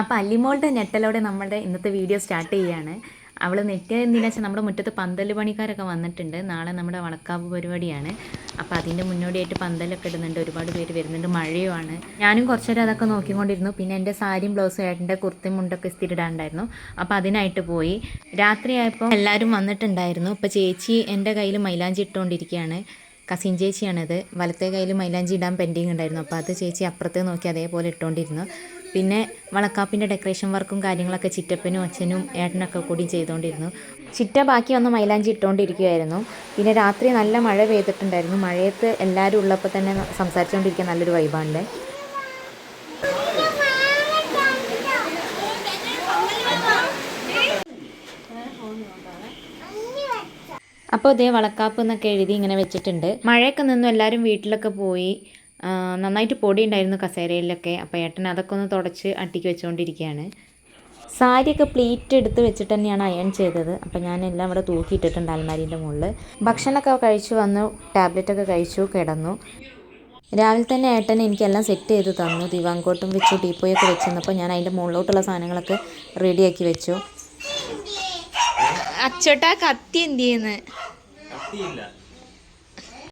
അപ്പോൾ അല്ലിമോളുടെ ഞെട്ടലോടെ നമ്മുടെ ഇന്നത്തെ വീഡിയോ സ്റ്റാർട്ട് ചെയ്യാണ്. അവൾ നെറ്റ് എന്തിനാ വെച്ചാൽ നമ്മുടെ മുറ്റത്ത് പന്തൽ പണിക്കാരൊക്കെ വന്നിട്ടുണ്ട്. നാളെ നമ്മുടെ വളക്കാവ് പരിപാടിയാണ്. അപ്പോൾ അതിന്റെ മുന്നോടിയായിട്ട് പന്തലൊക്കെ ഇടുന്നുണ്ട്. ഒരുപാട് പേര് വരുന്നുണ്ട്. മഴയുമാണ്. ഞാനും കുറച്ച് നേരം അതൊക്കെ നോക്കിക്കൊണ്ടിരുന്നു. പിന്നെ എന്റെ സാരിയും ബ്ലൗസും ഏട്ടന്റെ കുർത്തി മുണ്ടൊക്കെ സ്ഥിരിടാണ്ടായിരുന്നു അപ്പോൾ അതിനായിട്ട് പോയി. രാത്രിയായപ്പോൾ എല്ലാവരും വന്നിട്ടുണ്ടായിരുന്നു. ഇപ്പോൾ ചേച്ചി എന്റെ കയ്യിൽ മൈലാഞ്ചി ഇട്ടുകൊണ്ടിരിക്കുകയാണ് കസിൻ ചേച്ചിയാണിത്. വലത്തെ കയ്യിൽ മൈലാഞ്ചി ഇടാൻ പെൻഡിങ് ഉണ്ടായിരുന്നു. അപ്പോൾ അത് ചേച്ചി അപ്പുറത്ത് നോക്കി അതേപോലെ ഇട്ടുകൊണ്ടിരുന്നു പിന്നെ വളക്കാപ്പിന്റെ ഡെക്കറേഷൻ വർക്കും കാര്യങ്ങളൊക്കെ ചിറ്റപ്പനും അച്ഛനും ഏട്ടനൊക്കെ കൂടി ചെയ്തുകൊണ്ടിരുന്നു ചിറ്റ ബാക്കി വന്ന് മൈലാഞ്ചി ഇട്ടുകൊണ്ടിരിക്കുകയായിരുന്നു പിന്നെ രാത്രി നല്ല മഴ പെയ്തിട്ടുണ്ടായിരുന്നു. മഴയത്ത് എല്ലാവരും ഉള്ളപ്പോൾ തന്നെ സംസാരിച്ചുകൊണ്ടിരിക്കാൻ നല്ലൊരു വൈബാണല്ലേ അപ്പോൾ ഇതേ വളക്കാപ്പ് എന്നൊക്കെ എഴുതി ഇങ്ങനെ വെച്ചിട്ടുണ്ട്. മഴയൊക്കെ നിന്നും എല്ലാവരും വീട്ടിലൊക്കെ പോയി. നന്നായിട്ട് പൊടി ഉണ്ടായിരുന്നു കസേരയിലൊക്കെ. അപ്പോൾ ഏട്ടൻ അതൊക്കെ ഒന്ന് തുടച്ച് അട്ടിക്ക് വെച്ചുകൊണ്ടിരിക്കുകയാണ് സാരിയൊക്കെ പ്ലീറ്റ് എടുത്ത് വെച്ചിട്ട് തന്നെയാണ് അയൺ ചെയ്തത്. അപ്പോൾ ഞാൻ എല്ലാം ഇവിടെ തൂക്കിയിട്ടിട്ടുണ്ട് അൽമാരീന്റെ മുകളിൽ ഭക്ഷണമൊക്കെ കഴിച്ചു വന്നു ടാബ്ലറ്റൊക്കെ കഴിച്ചു കിടന്നു. രാവിലെ തന്നെ ഏട്ടൻ എനിക്കെല്ലാം സെറ്റ് ചെയ്ത് തന്നു. ദിവാങ്കോട്ടും വെച്ചു ടീപ്പോയൊക്കെ വെച്ചിരുന്നപ്പോൾ ഞാൻ അതിന്റെ മുകളിലോട്ടുള്ള സാധനങ്ങളൊക്കെ റെഡിയാക്കി വെച്ചു. അച്ചോട്ടാ കത്തി എന്ത് ചെയ്യുന്നത്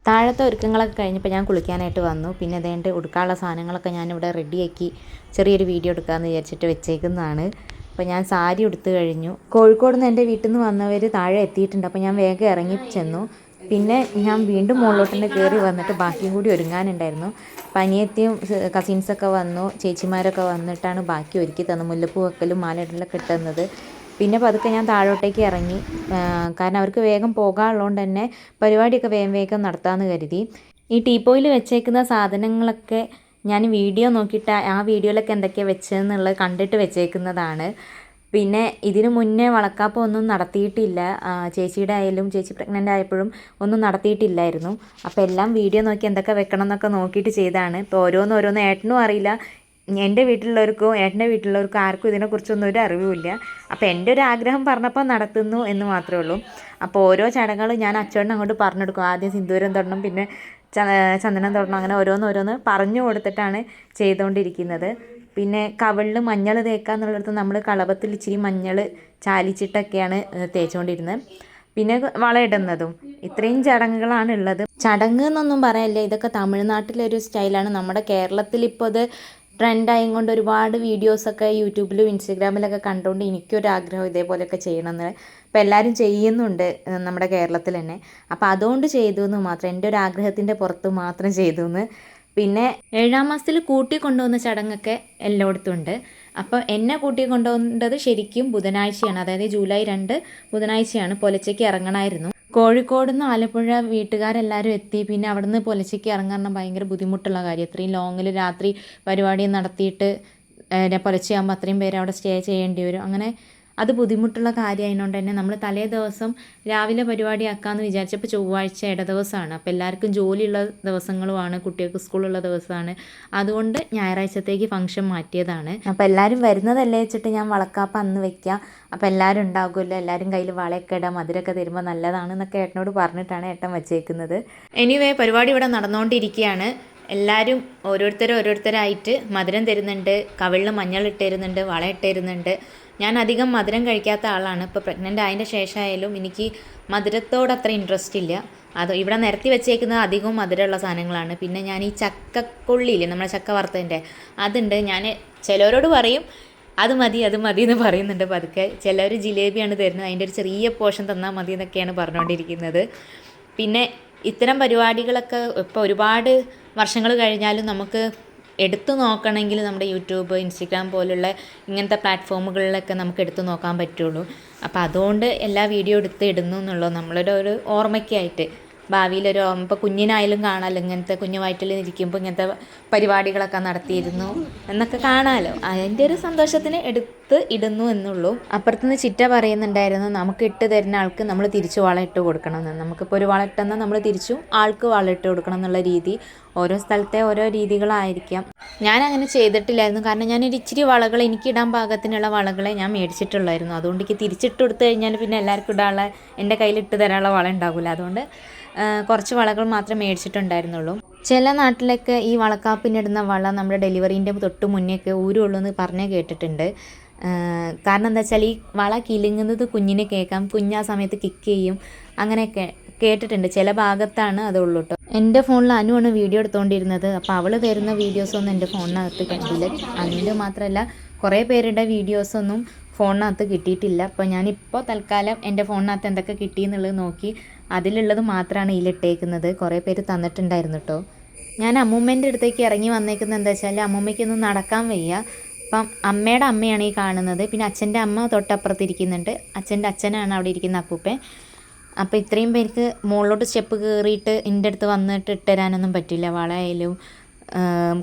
താഴത്തെ ഒരുക്കങ്ങളൊക്കെ കഴിഞ്ഞപ്പോൾ ഞാൻ കുളിക്കാനായിട്ട് വന്നു. പിന്നെ അതേണ്ട ഉടുക്കാനുള്ള സാധനങ്ങളൊക്കെ ഞാനിവിടെ റെഡിയാക്കി ചെറിയൊരു വീഡിയോ എടുക്കാമെന്ന് വിചാരിച്ചിട്ട് വെച്ചേക്കുന്നതാണ്. അപ്പോൾ ഞാൻ സാരി ഉടുത്തു കഴിഞ്ഞു. കോഴിക്കോട് നിന്ന് എന്റെ വീട്ടിൽ നിന്ന് വന്നവർ താഴെ എത്തിയിട്ടുണ്ട്. അപ്പോൾ ഞാൻ വേഗം ഇറങ്ങി ചെന്നു. പിന്നെ ഞാൻ വീണ്ടും മുകളിലോട്ട് തന്നെ കയറി വന്നിട്ട് ബാക്കിയും കൂടി ഒരുങ്ങാനുണ്ടായിരുന്നു. പനിയത്തിയും കസിൻസൊക്കെ വന്നു. ചേച്ചിമാരൊക്കെ വന്നിട്ടാണ് ബാക്കി ഒരുക്കി തന്നത്. മുല്ലപ്പൂ വെക്കലും മാലയിടലൊക്കെ ഇട്ടുന്നത് പിന്നെ പതുക്കെ ഞാൻ താഴോട്ടേക്ക് ഇറങ്ങി. കാരണം അവർക്ക് വേഗം പോകാനുള്ളതുകൊണ്ട് തന്നെ പരിപാടിയൊക്കെ വേഗം വേഗം നടത്താമെന്ന് കരുതി. ഈ ടീപ്പോയിൽ വെച്ചേക്കുന്ന സാധനങ്ങളൊക്കെ ഞാൻ വീഡിയോ നോക്കിയിട്ട് ആ വീഡിയോയിലൊക്കെ എന്തൊക്കെയാണ് വെച്ചതെന്നുള്ളത് കണ്ടിട്ട് വെച്ചേക്കുന്നതാണ്. പിന്നെ ഇതിനു മുന്നേ വളക്കാപ്പ് ഒന്നും നടത്തിയിട്ടില്ല. ചേച്ചിയുടെ ആയാലും ചേച്ചി പ്രഗ്നന്റ് ആയപ്പോഴും ഒന്നും നടത്തിയിട്ടില്ലായിരുന്നു. അപ്പോൾ എല്ലാം വീഡിയോ നോക്കി എന്തൊക്കെ വെക്കണം എന്നൊക്കെ നോക്കിയിട്ട് ചെയ്താണ് ഇപ്പോൾ ഓരോന്ന് ഓരോന്ന് ഏട്ടനും അറിയില്ല. എന്റെ വീട്ടിലുള്ളവർക്കോ ഏട്ടന്റെ വീട്ടിലുള്ളവർക്കോ ആർക്കും ഇതിനെക്കുറിച്ചൊന്നും ഒരു അറിവുമില്ല. അപ്പോൾ എന്റെ ഒരു ആഗ്രഹം പറഞ്ഞപ്പോൾ നടത്തുന്നു എന്ന് മാത്രമേ ഉള്ളൂ. അപ്പോൾ ഓരോ ചടങ്ങുകളും ഞാൻ അച്ചോടിനെ അങ്ങോട്ട് പറഞ്ഞു കൊടുക്കും. ആദ്യം സിന്ദൂരം തൊടണം പിന്നെ ചന്ദനം തൊടണം അങ്ങനെ ഓരോന്ന് ഓരോന്ന് പറഞ്ഞു കൊടുത്തിട്ടാണ് ചെയ്തുകൊണ്ടിരിക്കുന്നത് പിന്നെ കവളിൽ മഞ്ഞൾ തേക്കുക എന്നുള്ളിടത്ത് നമ്മൾ കളപത്തിൽ ഇച്ചിരി മഞ്ഞൾ ചാലിച്ചിട്ടൊക്കെയാണ് തേച്ചുകൊണ്ടിരുന്നത് പിന്നെ വളയിടുന്നതും ഇത്രയും ചടങ്ങുകളാണ് ഉള്ളത്. ചടങ്ങ് എന്നൊന്നും പറയല്ലേ. ഇതൊക്കെ തമിഴ്നാട്ടിലൊരു സ്റ്റൈലാണ്. നമ്മുടെ കേരളത്തിൽ ഇപ്പോൾ ഇത് ട്രെൻഡായും കൊണ്ട് ഒരുപാട് വീഡിയോസൊക്കെ യൂട്യൂബിലും ഇൻസ്റ്റഗ്രാമിലൊക്കെ കണ്ടുകൊണ്ട് എനിക്കൊരാഗ്രഹം ഇതേപോലെയൊക്കെ ചെയ്യണമെന്ന്. അപ്പോൾ എല്ലാവരും ചെയ്യുന്നുണ്ട് നമ്മുടെ കേരളത്തിൽ തന്നെ. അപ്പോൾ അതുകൊണ്ട് ചെയ്തു എന്ന് മാത്രം എന്റെ ഒരു ആഗ്രഹത്തിന്റെ പുറത്ത് മാത്രം ചെയ്തു എന്ന് പിന്നെ ഏഴാം മാസത്തിൽ കൂട്ടി കൊണ്ടുവന്ന ചടങ്ങൊക്കെ എല്ലായിടത്തും ഉണ്ട്. അപ്പോൾ എന്നെ കൂട്ടി കൊണ്ടുവന്നത് ശരിക്കും ബുധനാഴ്ചയാണ്. അതായത് ജൂലൈ രണ്ട് ബുധനാഴ്ചയാണ്. പുലച്ചയ്ക്ക് ഇറങ്ങണമായിരുന്നു. കോഴിക്കോട് നിന്ന് ആലപ്പുഴ വീട്ടുകാരെല്ലാവരും എത്തി. പിന്നെ അവിടെ നിന്ന് പുലച്ചയ്ക്ക് ഇറങ്ങാൻ ഭയങ്കര ബുദ്ധിമുട്ടുള്ള കാര്യം. ഇത്രയും ലോങ്ങിൽ രാത്രി പരിപാടി നടത്തിയിട്ട് പുലച്ചയാകുമ്പോൾ അത്രയും പേര് അവിടെ സ്റ്റേ ചെയ്യേണ്ടി വരും. അങ്ങനെ അത് ബുദ്ധിമുട്ടുള്ള കാര്യമായതുകൊണ്ട് തന്നെ നമ്മൾ തലേ ദിവസം രാവിലെ പരിപാടി ആക്കാമെന്ന് വിചാരിച്ചപ്പോൾ ചൊവ്വാഴ്ച ഇട ദിവസമാണ് അപ്പോൾ എല്ലാവർക്കും ജോലിയുള്ള ദിവസങ്ങളുമാണ് കുട്ടികൾക്ക് സ്കൂളുള്ള ദിവസമാണ്. അതുകൊണ്ട് ഞായറാഴ്ചത്തേക്ക് ഫംഗ്ഷൻ മാറ്റിയതാണ്. അപ്പോൾ എല്ലാവരും വരുന്നതല്ലേ വെച്ചിട്ട് ഞാൻ വളക്കാപ്പം അന്ന് വെക്കാം അപ്പോൾ എല്ലാവരും ഉണ്ടാകുമല്ലോ എല്ലാവരും കയ്യിൽ വളയൊക്കെ ഇടാം മധുരമൊക്കെ തരുമ്പോൾ നല്ലതാണെന്നൊക്കെ ഏട്ടനോട് പറഞ്ഞിട്ടാണ് ഏട്ടൻ വച്ചേക്കുന്നത്. എനിവേ പരിപാടി ഇവിടെ നടന്നുകൊണ്ടിരിക്കുകയാണ് എല്ലാവരും ഓരോരുത്തരും ഓരോരുത്തരായിട്ട് മധുരം തരുന്നുണ്ട് കവിളിൽ മഞ്ഞൾ ഇട്ടിരുന്നുണ്ട് വള ഇട്ട് തരുന്നുണ്ട്. ഞാൻ അധികം മധുരം കഴിക്കാത്ത ആളാണ്. ഇപ്പോൾ പ്രഗ്നന്റ് ആയതിന്റെ ശേഷമായാലും എനിക്ക് മധുരത്തോട് അത്ര ഇൻട്രസ്റ്റ് ഇല്ല. അത് ഇവിടെ നിരത്തി വെച്ചേക്കുന്നത് അധികവും മധുരമുള്ള സാധനങ്ങളാണ്. പിന്നെ ഞാൻ ഈ ചക്കക്കൊള്ളിയില്ലേ നമ്മുടെ ചക്ക വറുത്തതിന്റെ അതുണ്ട്. ഞാൻ ചിലവരോട് പറയും അത് മതി അത് മതി എന്ന് പറയുന്നുണ്ട് പതുക്കെ. ചിലർ ജിലേബിയാണ് തരുന്നത്. അതിന്റെ ഒരു ചെറിയ പോഷൻ തന്നാൽ മതി എന്നൊക്കെയാണ് പറഞ്ഞുകൊണ്ടിരിക്കുന്നത് പിന്നെ ഇത്തരം പരിപാടികളൊക്കെ ഇപ്പോൾ ഒരുപാട് വർഷങ്ങൾ കഴിഞ്ഞാലും നമുക്ക് എടുത്തു നോക്കണമെങ്കിൽ നമ്മുടെ യൂട്യൂബ് ഇൻസ്റ്റഗ്രാം പോലുള്ള ഇങ്ങനത്തെ പ്ലാറ്റ്ഫോമുകളിലൊക്കെ നമുക്ക് എടുത്തു നോക്കാൻ പറ്റുള്ളൂ. അപ്പോൾ അതുകൊണ്ട് എല്ലാ വീഡിയോ എടുത്ത് ഇടുന്നു എന്നുള്ളത് നമ്മളൊരു ഒരു ഓർമ്മയ്ക്കായിട്ട്. ഭാവിയിലൊരു ഓർമ്മ. ഇപ്പോൾ കുഞ്ഞിനായാലും കാണാമല്ലോ ഇങ്ങനത്തെ കുഞ്ഞു വയറ്റിൽ ഇരിക്കുമ്പോൾ ഇങ്ങനത്തെ പരിപാടികളൊക്കെ നടത്തിയിരുന്നു. എന്നൊക്കെ കാണാമല്ലോ അതിന്റെ ഒരു സന്തോഷത്തിന് എടുത്ത് ഇടുന്നു എന്നുള്ളൂ. അപ്പുറത്തുനിന്ന് ചിറ്റ പറയുന്നുണ്ടായിരുന്നു നമുക്ക് ഇട്ട് തരുന്ന ആൾക്ക് നമ്മൾ തിരിച്ചു വള ഇട്ട് കൊടുക്കണം എന്ന് നമുക്കിപ്പോൾ ഒരു വള ഇട്ടെന്നാൽ നമ്മൾ തിരിച്ചും ആൾക്ക് വള ഇട്ട് കൊടുക്കണം എന്നുള്ള രീതി. ഓരോ സ്ഥലത്തെ ഓരോ രീതികളായിരിക്കാം. ഞാൻ അങ്ങനെ ചെയ്തിട്ടില്ലായിരുന്നു. കാരണം ഞാനൊരു ഇച്ചിരി വളകൾ എനിക്ക് ഇടാൻ പാകത്തിനുള്ള വളകളെ ഞാൻ മേടിച്ചിട്ടുള്ളായിരുന്നു. അതുകൊണ്ട് എനിക്ക് തിരിച്ചിട്ട് കൊടുത്തു കഴിഞ്ഞാൽ പിന്നെ എല്ലാവർക്കും ഇടാനുള്ള എന്റെ കയ്യിൽ ഇട്ട് തരാനുള്ള വള ഉണ്ടാകില്ല അതുകൊണ്ട് കുറച്ച് വളകൾ മാത്രമേ മേടിച്ചിട്ടുണ്ടായിരുന്നുള്ളൂ. ചില നാട്ടിലൊക്കെ ഈ വളക്കാപ്പിനിടുന്ന വള നമ്മുടെ ഡെലിവറീന്റെ തൊട്ട് മുന്നേ ഒക്കെ ഊരുള്ളൂ എന്ന് പറഞ്ഞേ കേട്ടിട്ടുണ്ട്. കാരണം എന്താ വെച്ചാൽ ഈ വള കിലുങ്ങുന്നത് കുഞ്ഞിനെ കേൾക്കാം കുഞ്ഞ് ആ സമയത്ത് കിക്ക് ചെയ്യും അങ്ങനെയൊക്കെ കേട്ടിട്ടുണ്ട്. ചില ഭാഗത്താണ് അതുള്ളൂ കേട്ടോ എന്റെ ഫോണിൽ അനുവാണ് വീഡിയോ എടുത്തുകൊണ്ടിരുന്നത് അപ്പോൾ അവൾ തരുന്ന വീഡിയോസൊന്നും എന്റെ ഫോണിനകത്ത് കണ്ടില്ല. അനുവിന്റെ മാത്രമല്ല കുറേ പേരുടെ വീഡിയോസൊന്നും ഫോണിനകത്ത് കിട്ടിയിട്ടില്ല. അപ്പോൾ ഞാനിപ്പോൾ തൽക്കാലം എന്റെ ഫോണിനകത്ത് എന്തൊക്കെ കിട്ടി എന്നുള്ളത് നോക്കി അതിലുള്ളത് മാത്രമാണ് ഇതിലിട്ടേക്കുന്നത് കുറേ പേര് തന്നിട്ടുണ്ടായിരുന്നു കേട്ടോ ഞാൻ അമ്മൂമ്മേന്റെ അടുത്തേക്ക് ഇറങ്ങി വന്നേക്കുന്നത് എന്താ വെച്ചാൽ അമ്മൂമ്മയ്ക്കൊന്നും നടക്കാൻ വയ്യ. അപ്പം അമ്മയുടെ അമ്മയാണ് ഈ കാണുന്നത്. പിന്നെ അച്ഛന്റെ അമ്മ തൊട്ടപ്പുറത്തിരിക്കുന്നുണ്ട്. അച്ഛന്റെ അച്ഛനാണ് അവിടെ ഇരിക്കുന്ന അപ്പൂപ്പൻ. അപ്പോൾ ഇത്രയും പേർക്ക് മുകളിലോട്ട് സ്റ്റെപ്പ് കയറിയിട്ട് എന്റെ അടുത്ത് വന്നിട്ട് ഇട്ടുതരാനൊന്നും പറ്റില്ല. വളയായാലും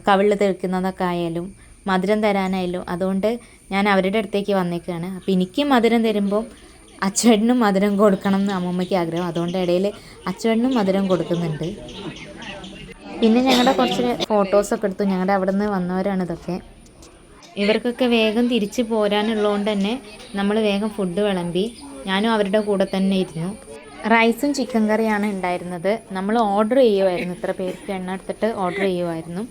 കവിളിൽ തീർക്കുന്നതൊക്കെ ആയാലും മധുരം തരാനായാലും. അതുകൊണ്ട് ഞാൻ അവരുടെ അടുത്തേക്ക് വന്നേക്കാണ്. അപ്പോൾ എനിക്ക് മധുരം തരുമ്പോൾ അച്ഛനും മധുരം കൊടുക്കണം എന്ന് അമ്മമ്മയ്ക്ക് ആഗ്രഹം. അതുകൊണ്ട് ഇടയിൽ അച്ഛനും മധുരം കൊടുക്കുന്നുണ്ട്. പിന്നെ ഞങ്ങളുടെ കുറച്ച് ഫോട്ടോസൊക്കെ എടുത്തു. ഞങ്ങളുടെ അവിടെ നിന്ന് വന്നവരാണ് ഇതൊക്കെ. ഇവർക്കൊക്കെ വേഗം തിരിച്ച് പോരാനുള്ളതുകൊണ്ട് തന്നെ നമ്മൾ വേഗം ഫുഡ് വിളമ്പി. ഞാനും അവരുടെ കൂടെ തന്നെ ഇരുന്നു. റൈസും ചിക്കൻ കറിയാണ് ഉണ്ടായിരുന്നത് നമ്മൾ ഓർഡർ ചെയ്യുമായിരുന്നു ഇത്ര പേർക്ക് എണ്ണ എടുത്തിട്ട് ഓർഡർ ചെയ്യുമായിരുന്നു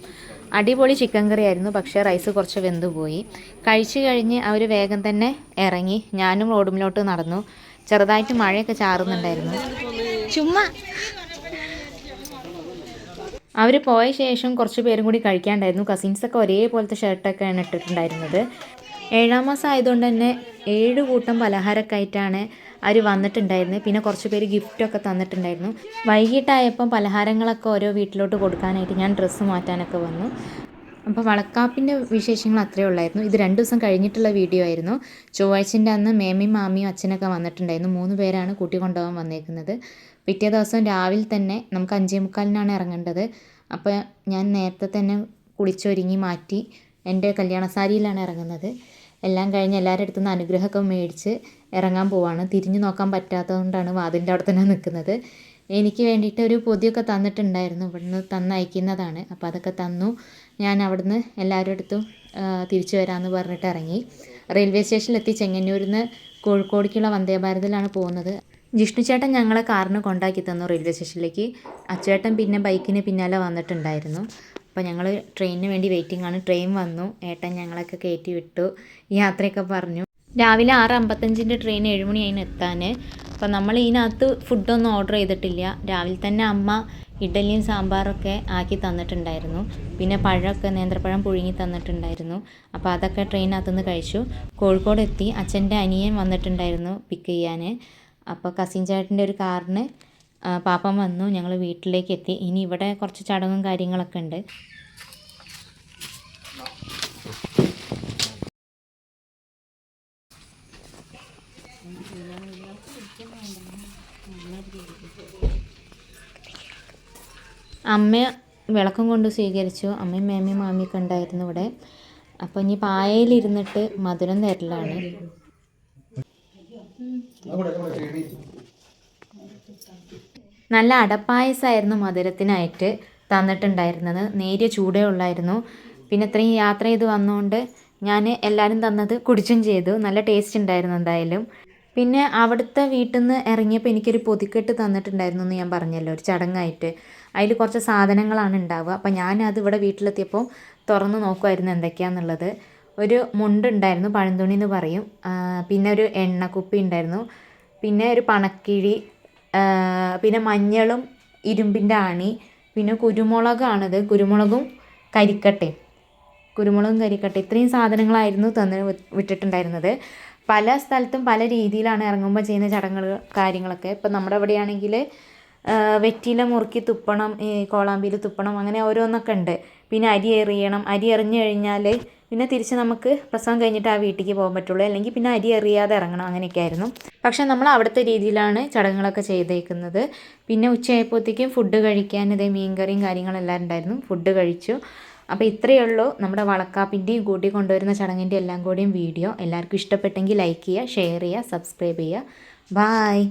അടിപൊളി ചിക്കൻ കറി ആയിരുന്നു പക്ഷേ റൈസ് കുറച്ച് വെന്തുപോയി. കഴിച്ചു കഴിഞ്ഞ് അവർ വേഗം തന്നെ ഇറങ്ങി. ഞാനും റോഡുമിലോട്ട് നടന്നു. ചെറുതായിട്ട് മഴയൊക്കെ ചാറുന്നുണ്ടായിരുന്നു. ചുമ്മാ അവർ പോയ ശേഷം കുറച്ച് പേരും കൂടി കഴിക്കാണ്ടായിരുന്നു. കസിൻസൊക്കെ ഒരേപോലത്തെ ഷർട്ടൊക്കെയാണ് ഇട്ടിട്ടുണ്ടായിരുന്നത്. ഏഴാം മാസം ആയതുകൊണ്ട് തന്നെ ഏഴ് കൂട്ടം പലഹാരമൊക്കെ ആയിട്ടാണ് അവർ വന്നിട്ടുണ്ടായിരുന്നത്. പിന്നെ കുറച്ച് പേര് ഗിഫ്റ്റൊക്കെ തന്നിട്ടുണ്ടായിരുന്നു. വൈകിട്ടായപ്പം പലഹാരങ്ങളൊക്കെ ഓരോ വീട്ടിലോട്ട് കൊടുക്കാനായിട്ട് ഞാൻ ഡ്രസ്സ് മാറ്റാനൊക്കെ വന്നു. അപ്പോൾ വളക്കാപ്പിന്റെ വിശേഷങ്ങൾ അത്രയേ ഉള്ളായിരുന്നു. ഇത് രണ്ട് ദിവസം കഴിഞ്ഞിട്ടുള്ള വീഡിയോ ആയിരുന്നു. ചൊവ്വാഴ്ചന്റെ അന്ന് മേമയും മാമിയും അച്ഛനൊക്കെ വന്നിട്ടുണ്ടായിരുന്നു. മൂന്ന് പേരാണ് കൂട്ടി കൊണ്ടുപോകാൻ വന്നേക്കുന്നത്. പിറ്റേ ദിവസം രാവിലെ തന്നെ നമുക്ക് അഞ്ചേ മുക്കാലിനാണ് ഇറങ്ങേണ്ടത്. അപ്പോൾ ഞാൻ നേരത്തെ തന്നെ കുളിച്ചൊരുങ്ങി മാറ്റി എന്റെ കല്യാണ സാരിയിലാണ് ഇറങ്ങുന്നത്. എല്ലാം കഴിഞ്ഞ് എല്ലാവരുടെ അടുത്തു നിന്ന് അനുഗ്രഹമൊക്കെ മേടിച്ച് ഇറങ്ങാൻ പോവാണ്. തിരിഞ്ഞു നോക്കാൻ പറ്റാത്തതുകൊണ്ടാണ് വാതിലിന്റെ അവിടെ തന്നെ നിൽക്കുന്നത്. എനിക്ക് വേണ്ടിയിട്ട് ഒരു പൊതിയൊക്കെ തന്നിട്ടുണ്ടായിരുന്നു. ഇവിടുന്ന് തന്നയക്കുന്നതാണ് അപ്പോൾ അതൊക്കെ തന്നു. ഞാൻ അവിടുന്ന് എല്ലാവരുടെ അടുത്തും തിരിച്ചു വരാമെന്ന് പറഞ്ഞിട്ട് ഇറങ്ങി. റെയിൽവേ സ്റ്റേഷനിലെത്തി ചെങ്ങന്നൂരിൽ നിന്ന് കോഴിക്കോടേക്കുള്ള വന്ദേ ഭാരതിലാണ് പോകുന്നത്. ജിഷ്ണു ചേട്ടൻ ഞങ്ങളെ കാറിന് കൊണ്ടാക്കി തന്നു റെയിൽവേ സ്റ്റേഷനിലേക്ക്. അച്ചേട്ടൻ പിന്നെ ബൈക്കിന് പിന്നാലെ വന്നിട്ടുണ്ടായിരുന്നു. അപ്പോൾ ഞങ്ങൾ ട്രെയിനിന് വേണ്ടി വെയിറ്റിംഗ് ആണ്. ട്രെയിൻ വന്നു. ഏട്ടൻ ഞങ്ങളൊക്കെ കയറ്റി വിട്ടു. യാത്രയൊക്കെ പറഞ്ഞു. രാവിലെ ആറ് അമ്പത്തഞ്ചിന്റെ ട്രെയിൻ ഏഴുമണി അതിന് എത്താൻ അപ്പോൾ നമ്മൾ ഇതിനകത്ത് ഫുഡൊന്നും ഓർഡർ ചെയ്തിട്ടില്ല. രാവിലെ തന്നെ അമ്മ ഇഡലിയും സാമ്പാറൊക്കെ ആക്കി തന്നിട്ടുണ്ടായിരുന്നു. പിന്നെ പഴമൊക്കെ നേന്ത്രപ്പഴം പുഴുങ്ങി തന്നിട്ടുണ്ടായിരുന്നു. അപ്പോൾ അതൊക്കെ ട്രെയിനകത്തുനിന്ന് കഴിച്ചു. കോഴിക്കോട് എത്തി അച്ഛന്റെ അനിയൻ വന്നിട്ടുണ്ടായിരുന്നു പിക്ക് ചെയ്യാൻ അപ്പോൾ കസിൻ ചേട്ടന്റെ ഒരു കാറിന് പാപ്പൻ വന്നു ഞങ്ങൾ വീട്ടിലേക്ക് എത്തി. ഇനി ഇവിടെ കുറച്ച് ചടങ്ങും കാര്യങ്ങളൊക്കെ ഉണ്ട്. അമ്മ വിളക്കം കൊണ്ട് സ്വീകരിച്ചു. അമ്മയും മേമയും മാമിയൊക്കെ ഉണ്ടായിരുന്നു ഇവിടെ. അപ്പോൾ ഇനി പായയിലിരുന്നിട്ട് മധുരം തരലാണ്. നല്ല അടപ്പായസമായിരുന്നു മധുരത്തിനായിട്ട് തന്നിട്ടുണ്ടായിരുന്നത്. നേരിയ ചൂടേ ഉള്ളായിരുന്നു. പിന്നെ ഇത്രയും യാത്ര ചെയ്ത് വന്നുകൊണ്ട് ഞാൻ എല്ലാവരും തന്നത് കുടിച്ചും ചെയ്തു. നല്ല ടേസ്റ്റ് ഉണ്ടായിരുന്നു എന്തായാലും. പിന്നെ അവിടുത്തെ വീട്ടിൽ നിന്ന് ഇറങ്ങിയപ്പോൾ എനിക്കൊരു പൊതിക്കെട്ട് തന്നിട്ടുണ്ടായിരുന്നു എന്ന് ഞാൻ പറഞ്ഞല്ലോ ഒരു ചടങ്ങായിട്ട്. അതിൽ കുറച്ച് സാധനങ്ങളാണ് ഉണ്ടാവുക. അപ്പോൾ ഞാനത് ഇവിടെ വീട്ടിലെത്തിയപ്പോൾ തുറന്ന് നോക്കുമായിരുന്നു എന്തൊക്കെയാണെന്നുള്ളത് ഒരു മുണ്ടുണ്ടായിരുന്നു പഴന്തുണി എന്ന് പറയും. പിന്നെ ഒരു എണ്ണക്കുപ്പി ഉണ്ടായിരുന്നു. പിന്നെ ഒരു പണക്കിഴി പിന്നെ മഞ്ഞളും ഇരുമ്പിന്റെ ആണി പിന്നെ കുരുമുളകാണിത്. കുരുമുളകും കരിക്കട്ടയും. കുരുമുളകും കരിക്കട്ട ഇത്രയും സാധനങ്ങളായിരുന്നു തന്ന് വിട്ടിട്ടുണ്ടായിരുന്നത്. പല സ്ഥലത്തും പല രീതിയിലാണ് ഇറങ്ങുമ്പോൾ ചെയ്യുന്ന ചടങ്ങുകൾ കാര്യങ്ങളൊക്കെ. ഇപ്പം നമ്മുടെ ഇവിടെയാണെങ്കിൽ വെറ്റില മുറുക്കി തുപ്പണം ഈ കോളാമ്പിയിൽ തുപ്പണം അങ്ങനെ ഓരോന്നൊക്കെ ഉണ്ട്. പിന്നെ അരി എറിയണം. അരി എറിഞ്ഞു കഴിഞ്ഞാൽ പിന്നെ തിരിച്ച് നമുക്ക് പ്രസവം കഴിഞ്ഞിട്ട് ആ വീട്ടിലേക്ക് പോകാൻ പറ്റുള്ളൂ. അല്ലെങ്കിൽ പിന്നെ അരി എറിയാതെ ഇറങ്ങണം. അങ്ങനെയൊക്കെ ആയിരുന്നു പക്ഷേ നമ്മൾ അവിടുത്തെ രീതിയിലാണ് ചടങ്ങുകളൊക്കെ ചെയ്തേക്കുന്നത്. പിന്നെ ഉച്ചയായപ്പോഴത്തേക്കും ഫുഡ് കഴിക്കാൻ ഇതേ മീൻകറിയും കാര്യങ്ങളെല്ലാം ഉണ്ടായിരുന്നു. ഫുഡ് കഴിച്ചു. അപ്പോൾ ഇത്രയേ ഉള്ളൂ നമ്മുടെ വളക്കാപ്പിന്റെയും കൂട്ടി കൊണ്ടുവരുന്ന ചടങ്ങിന്റെ എല്ലാം കൂടിയും വീഡിയോ. എല്ലാവർക്കും ഇഷ്ടപ്പെട്ടെങ്കിൽ ലൈക്ക് ചെയ്യുക ഷെയർ ചെയ്യുക സബ്സ്ക്രൈബ് ചെയ്യുക. ബായ്